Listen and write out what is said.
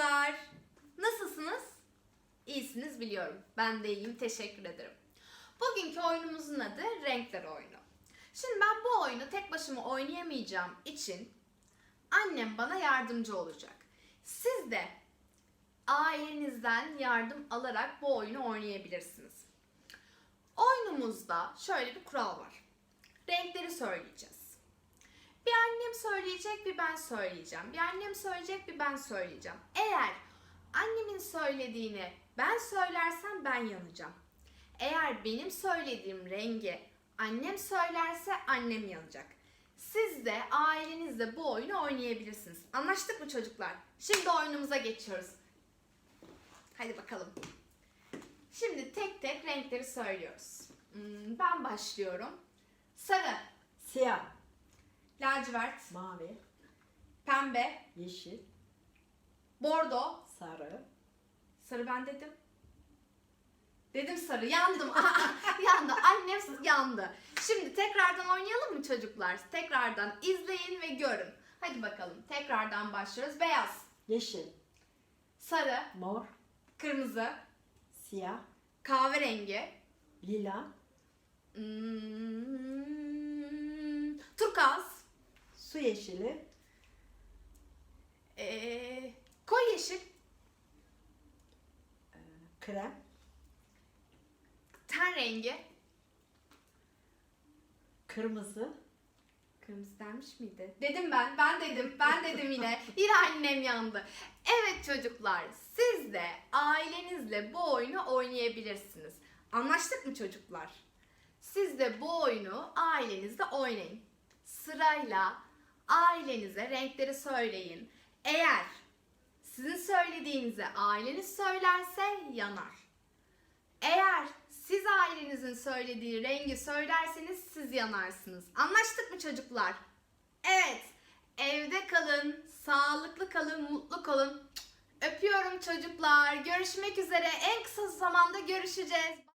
Çocuklar. Nasılsınız? İyisiniz biliyorum. Ben de iyiyim. Teşekkür ederim. Bugünkü oyunumuzun adı Renkler Oyunu. Şimdi ben bu oyunu tek başıma oynayamayacağım için annem bana yardımcı olacak. Siz de ailenizden yardım alarak bu oyunu oynayabilirsiniz. Oyunumuzda şöyle bir kural var. Renkleri söyleyeceğiz. Bir annem söyleyecek, bir ben söyleyeceğim. Bir annem söyleyecek, bir ben söyleyeceğim. Eğer annemin söylediğini ben söylersem ben yanacağım. Eğer benim söylediğim rengi annem söylerse annem yanacak. Siz de ailenizle bu oyunu oynayabilirsiniz. Anlaştık mı çocuklar? Şimdi oyunumuza geçiyoruz. Hadi bakalım. Şimdi tek tek renkleri söylüyoruz. Hmm, Ben başlıyorum. Sarı, Siyah, lacivert, mavi, pembe, yeşil, bordo, sarı, sarı ben dedim. Dedim sarı, yandım. yandı, annem yandı. Şimdi tekrardan oynayalım mı çocuklar? Tekrardan izleyin ve görün. Hadi bakalım, tekrardan başlıyoruz. Beyaz, yeşil, sarı, mor, kırmızı, siyah, kahverengi, lila, hmm, turkuaz, su yeşili, ee, koyu yeşil, krem, ten rengi. kırmızı, Kırmızı denmiş miydi? Dedim ben, ben dedim, ben dedim yine. Yine annem yandı. Evet çocuklar, siz de ailenizle bu oyunu oynayabilirsiniz. Anlaştık mı çocuklar? Siz de bu oyunu ailenizle oynayın. Sırayla ailenize renkleri söyleyin. Eğer sizin söylediğinize aileniz söylerse yanar. Eğer siz ailenizin söylediği rengi söylerseniz siz yanarsınız. Anlaştık mı çocuklar? Evet. Evde kalın, sağlıklı kalın, mutlu kalın. Öpüyorum çocuklar. Görüşmek üzere. En kısa zamanda görüşeceğiz.